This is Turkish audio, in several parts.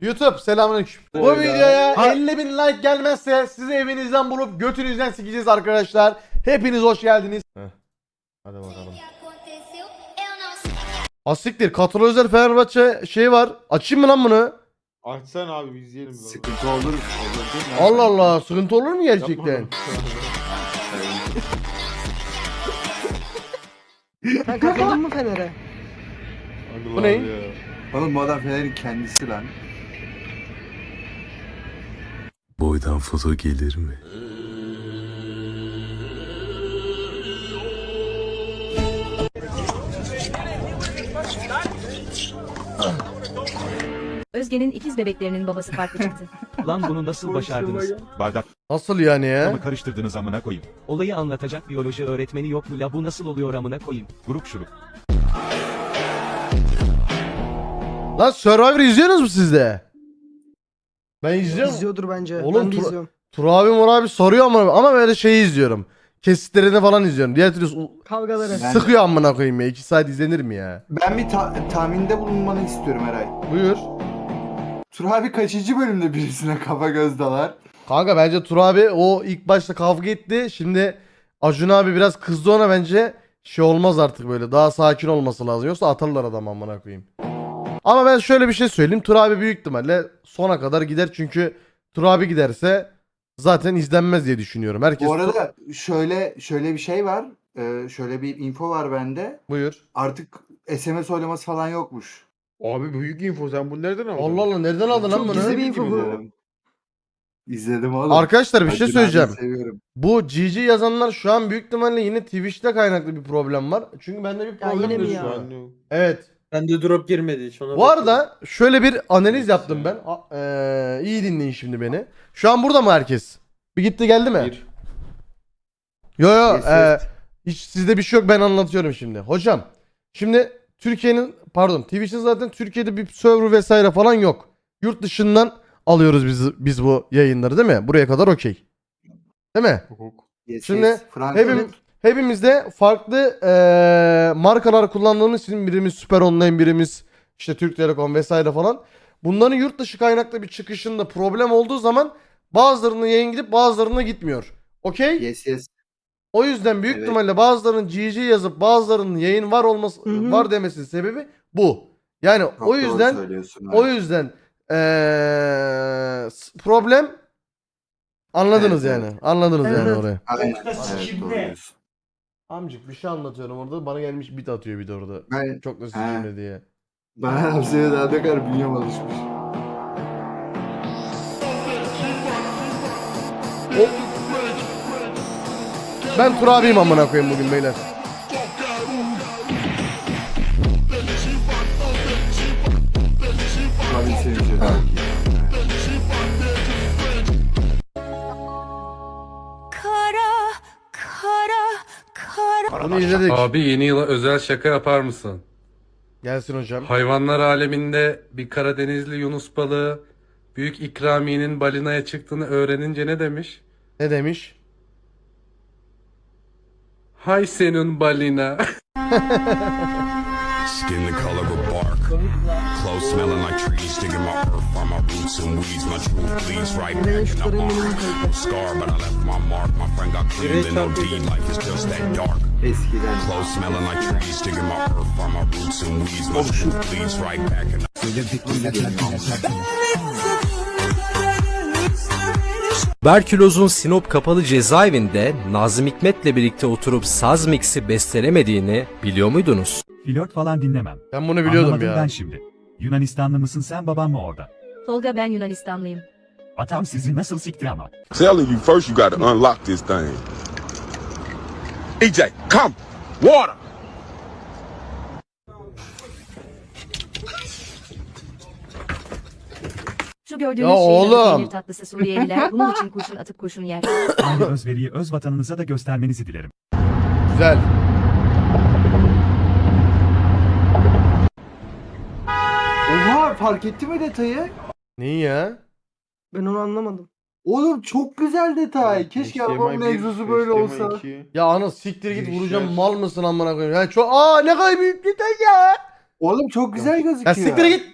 YouTube selamünaleyküm. Bu videoya Ha- 50 bin like gelmezse sizi evinizden bulup götünüzden sikeceğiz arkadaşlar. Hepiniz hoş geldiniz. Hadi bakalım. aconteceu, eu não sei. Asiktir Katıl Özel Fenerbahçe şey var. Açayım mı lan bunu? Açsana abi biz izleyelim. böyle. Sıkıntı olur. Olur değil mi? Allah Allah sıkıntı olur mu gerçekten? Sen katıldın mı Fener'e? Hadi Bu lan ne? ya. Oğlum bu adam Fener'in kendisi lan. Boydan foto gelir mi? Özge'nin ikiz bebeklerinin babası farklı çıktı. Lan bunu nasıl başardınız? Bardakla Nasıl yani ya? mı karıştırdınız amına koyayım? Olayı anlatacak biyoloji öğretmeni yok mu la bu nasıl oluyor amına koyayım? Grup şurup. Lan Survivor izliyorsunuz mu siz de? Ben izliyorum. İzliyordur bence. Oğlum, ben de Tur- izliyorum. Tur abi Mur abi soruyor ama ama böyle şeyi izliyorum. Kesitlerini falan izliyorum. Diğer türlü u- Kavgaları. Ben- sıkıyor amına koyayım ya. 2 saat izlenir mi ya? Ben bir ta- tahminde bulunmanı istiyorum Eray. Buyur. Tur abi kaçıncı bölümde birisine kafa göz dalar? Kanka bence Tur abi o ilk başta kavga etti. Şimdi Acun abi biraz kızdı ona bence şey olmaz artık böyle. Daha sakin olması lazım. Yoksa atarlar adam amına koyayım. Ama ben şöyle bir şey söyleyeyim. Tur abi büyük ihtimalle sona kadar gider. Çünkü Tur abi giderse zaten izlenmez diye düşünüyorum. Herkes Bu arada şöyle şöyle bir şey var. Ee, şöyle bir info var bende. buyur. Artık SMS oylaması falan yokmuş. Abi büyük info sen bunu nereden aldın? Allah Allah nereden aldın lan Çok bunu? gizli bir info bu. İzledim. İzledim oğlum. Arkadaşlar bir şey söyleyeceğim. Seviyorum. Bu GG yazanlar şu an büyük ihtimalle yine Twitch'te kaynaklı bir problem var. Çünkü bende bir Ya problem yine mi yok şu an. Yok. Evet. Bende drop girmedi hiç ona Bu arada şöyle bir analiz yaptım ben. A- eee, iyi dinleyin şimdi beni. Şu an burada mı herkes? Bir gitti geldi mi? Bir. Yo yo Yes, eee, yes. hiç sizde bir şey yok ben anlatıyorum şimdi. Hocam şimdi Türkiye'nin pardon Twitch'in zaten Türkiye'de bir server vesaire falan yok. Yurt dışından alıyoruz biz biz bu yayınları değil mi? Buraya kadar okey. Değil mi? Yes, Şimdi yes. Hepim, hepimizde farklı eee, markalar kullandığımız için birimiz Süper Online, birimiz işte Türk Telekom vesaire falan. Bunların yurt dışı kaynaklı bir çıkışında problem olduğu zaman bazılarına yayın gidip bazılarına gitmiyor. Okey? Yes yes. O yüzden büyük Evet. ihtimalle bazılarının GG yazıp bazılarının yayın var olması Hı hı. var demesinin sebebi bu. Yani Çok o yüzden o yüzden eee, s- problem anladınız Evet, yani. evet. Anladınız yani Evet. oraya. Aynen. Evet, doğru. Amcık bir şey anlatıyorum orada. Bana gelmiş bit atıyor bir de orada. Ben, Çok da He. sikimle diye. bana hapseye daha ne kadar bünyem alışmış. Ben Tur abiyim amına koyayım bugün beyler. Bunu izledik. Abi yeni yıla özel şaka yapar mısın? Gelsin hocam. Hayvanlar aleminde bir Karadenizli Yunus balığı büyük ikramiyenin balinaya çıktığını öğrenince ne demiş? Ne demiş? Hay senin balina. Skin the color of bark. Clothes smelling like trees. Digging my earth from my roots and weeds. My truth bleeds right Fener'in back in the şutları minimum arm. kalite. Scar, but I left my mark. My friend got clean, then OD. Life is just that dark. Eskiden. Clothes smelling like trees. Digging my earth from my roots and weeds. My truth bleeds right back in the Berküloz'un Sinop Kapalı Cezaevinde Nazım Hikmet'le birlikte oturup saz miksi bestelemediğini biliyor muydunuz? Flört falan dinlemem. Ben bunu biliyordum Anlamadım ben ya. şimdi. Yunanistanlı mısın sen baban mı orada? Tolga ben Yunanistanlıyım. Atam sizi nasıl sikti ama. telling you first you got to unlock this thing. EJ, come, water. Şu gördüğünüz Ya şey oğlum. peynir tatlısı Suriyeliler bunun için kurşun atıp kurşun yer. Aynı özveriyi öz vatanınıza da göstermenizi dilerim. Güzel. Fark etti mi detayı? Neyi ya? Ben onu anlamadım. Oğlum çok güzel detay. Keşke bir, egzozu böyle HDMI olsa. Ya ana siktir git Girişler. vuracağım mal mısın amına koyayım. Ya çok aa ne kadar büyük detay ya. Oğlum çok güzel Ya gözüküyor. siktir git.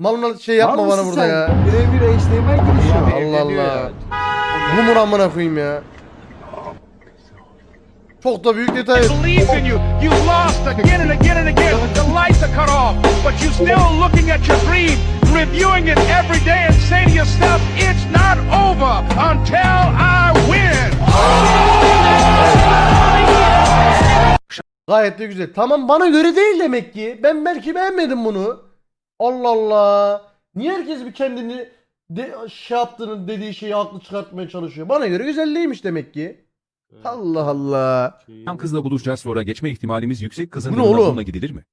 Mal mal şey yapma Var bana mısın burada sen? ya. Birebir HDMI girişi. Allah Allah. ya. Bu mu amına koyayım ya? Çok da büyük detay. Believes in you. You lost again and again and again. The lights are cut off, but you still looking at your dream, reviewing it every day, and say to yourself, "It's not over until I win." Gayet de güzel. Tamam bana göre değil demek ki. Ben belki beğenmedim bunu. Allah Allah. Niye herkes bir kendini de, şey yaptığını dediği şeyi haklı çıkartmaya çalışıyor? Bana göre güzel değilmiş demek ki. Allah Allah. Tam kızla buluşacağız sonra geçme ihtimalimiz yüksek kızın Bu ne yanına oğlum? gidilir mi?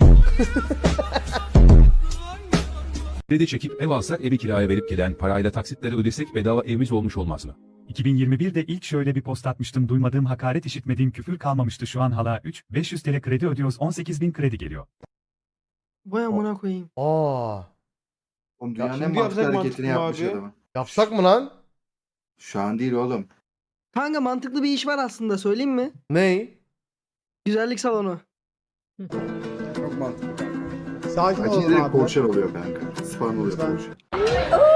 Kredi çekip ev alsak evi kiraya verip gelen parayla taksitleri ödesek bedava evimiz olmuş olmaz mı? 2021'de ilk şöyle bir post atmıştım. Duymadığım hakaret işitmediğim küfür kalmamıştı. Şu an hala 3 500 TL kredi ödüyoruz. 18.000 kredi geliyor. Vay amına koyayım. Aa. Oğlum dünyanın en şimdi mantıklı hareketini mantıklı yapmış abi. adamı. Yapsak mı lan? Şu an değil oğlum. Kanka mantıklı bir iş var aslında söyleyeyim mi? Ney? Güzellik salonu. Çok mantıklı. Sakin olun direkt poğaça oluyor kanka. Spam oluyor poğaça.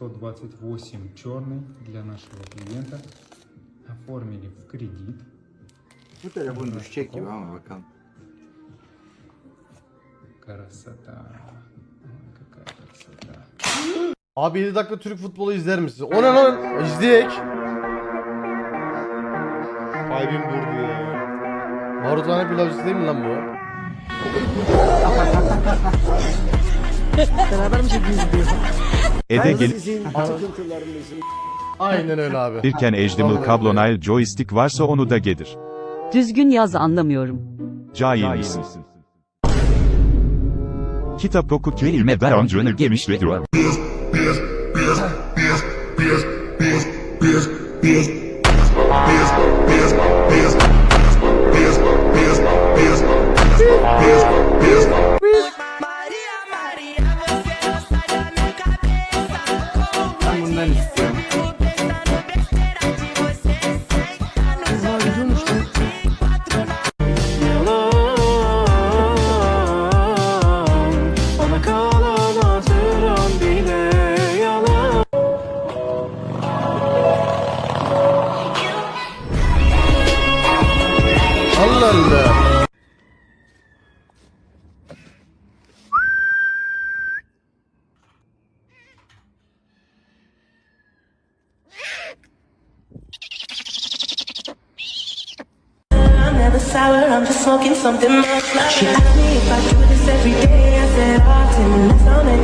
128 черный для нашего клиента. Оформили в кредит. Bu telefon düşecek gibi ama bakalım. Красота. Ой, Какая красота. Abi 7 dakika Türk futbolu izler misin? O ne lan? İzleyek. Kalbim durdu ya. Baruthane pilavcısı değil mi lan bu? Beraber mi çekiyoruz diyor. Ede Aynen öyle abi. gelirken HDMI kablonayl joystick varsa onu da getir. Düzgün yaz anlamıyorum. Cahil misin? Kitap oku kelime ver öncünü gemiş ve duvar. Ben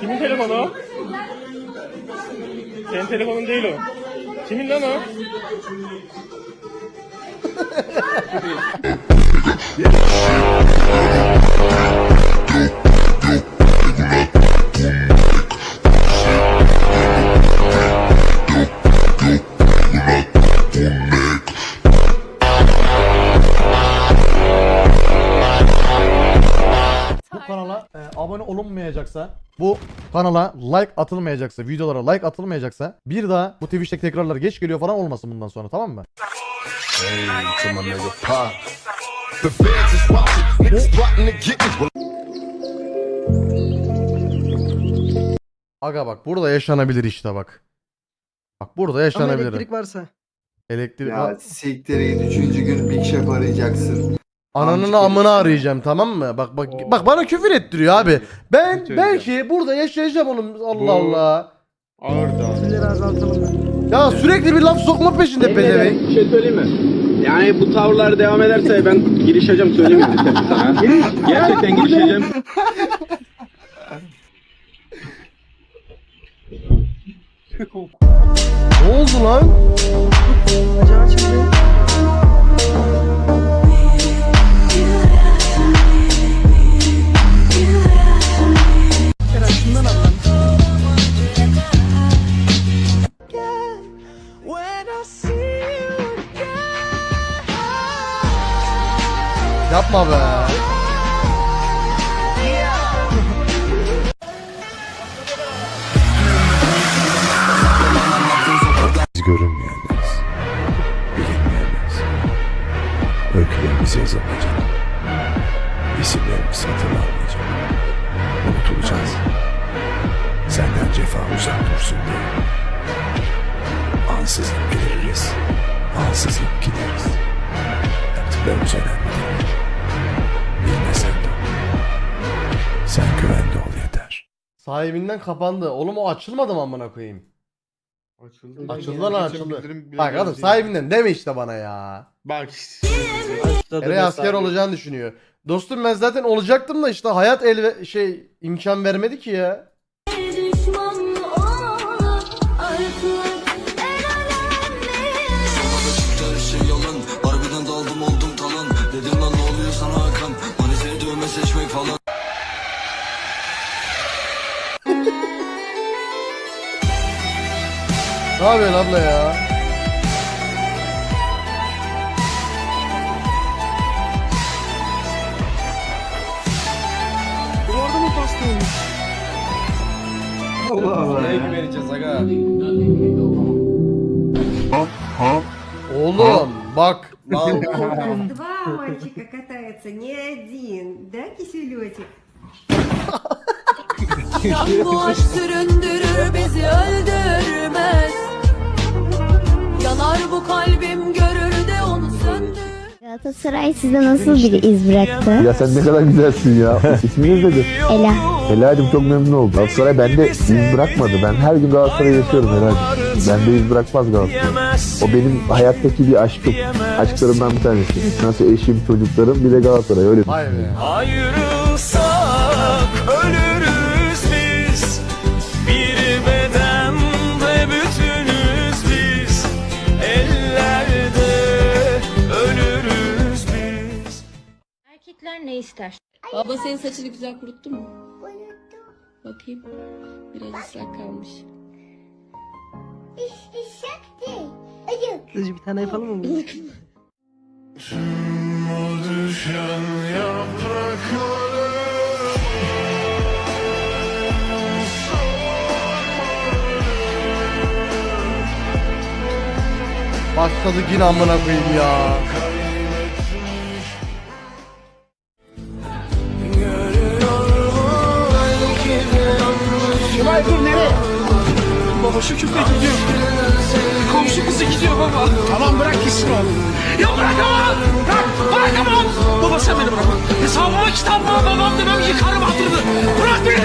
Kimin telefonu o? Senin telefonun değil o. Kimin lan o? atılmayacaksa bu kanala like atılmayacaksa, videolara like atılmayacaksa bir daha bu Twitch'teki tekrarlar geç geliyor falan olmasın bundan sonra tamam mı? Aga bak burada yaşanabilir işte bak. Bak burada Ama yaşanabilir. elektrik varsa. Elektrik Ya siktir git üçüncü gün Big Chef arayacaksın. Ananın gelirse- arayacağım tamam mı? Bak bak bak bana küfür ettiriyor abi. Ben belki burada yaşayacağım onun Allah Bu- Allah. Ağır da. Sizleri azaltalım ben. Ya sürekli bir laf sokma peşinde pezevenk. Bir şey söyleyeyim mi? Yani bu tavırlar devam ederse ben girişeceğim söyleyeyim sana. Gerçekten girişeceğim. Ne oldu lan? Bacağı açıldı. İsimlerimiz hatırlanmayacak. Unutulacağız. Senden cefa uzak dursun diye. Ansızın geliriz, ansızın gideriz. Yaptıklarımız önemli değil. Bilmesen de. Sen güvende ol yeter. Sahibinden kapandı. Oğlum o açılmadı mı amına koyayım? Açıldı. Açıldı lan açıldı. Bak geldi. sahibinden deme işte bana ya. Bak. Eray asker olacağını düşünüyor. Dostum ben zaten olacaktım da işte hayat el ve- şey imkan vermedi ki ya. Ne yapıyorsun abla ya? Oğlum bak. Два мальчика катаются, не один, да, киселетик? Bu aşk süründürür bizi öldürmez. Yanar bu kalbim görür de onu söndür. Galatasaray size nasıl bir iz bıraktı? Ya sen ne kadar güzelsin ya. İsminiz nedir? Ela. Helacım çok memnun oldum. Galatasaray bende iz bırakmadı. Ben her gün Galatasaray'ı yaşıyorum Helacım. Bende iz bırakmaz Galatasaray. O benim hayattaki bir aşkım. Aşklarımdan bir tanesi. Nasıl eşim, çocuklarım bir de Galatasaray öyle. Vay be. Erkekler ne ister? Baba senin saçını güzel kuruttu mu? Bakayım. Biraz ıslak kalmış. Kızcı bir tane yapalım mı? bunu? Başladık yine amına koyayım ya. Köpek gidiyor. Komşu kızı gidiyor baba. Tamam bırak gitsin oğlum. Ya bırakamam. Bırak, bırakamam. Baba sen beni bırakma. Hesabıma kitabıma babam demem yıkarım hatırını. Bırak beni.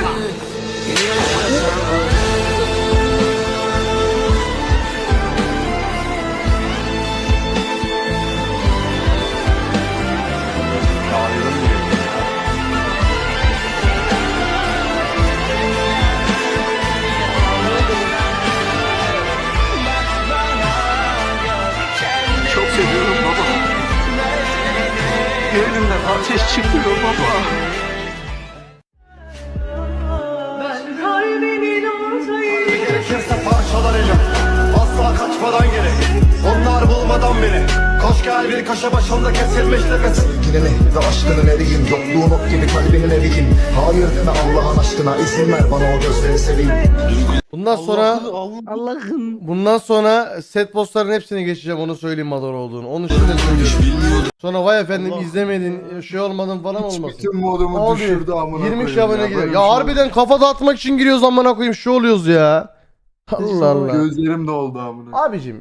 Bir kaşa başında kesilmiş nefesim Sevgilini ve aşkını vereyim Yokluğun ok gibi kalbinin eriyim Hayır deme Allah'ın aşkına izin ver bana o gözleri seveyim Bundan sonra Allah'ım. bundan sonra set postların hepsini geçeceğim onu söyleyeyim Madara olduğunu. Onu şimdi söylüyorum. Sonra vay efendim izlemedin, şey olmadın falan olmasın. Bütün modumu Abi, düşürdü amına 20 koyayım abone. Böyle Ya harbiden kafa dağıtmak için giriyoruz amına koyayım şu oluyoruz ya. Allah. Allah. Gözlerim doldu amına Abicim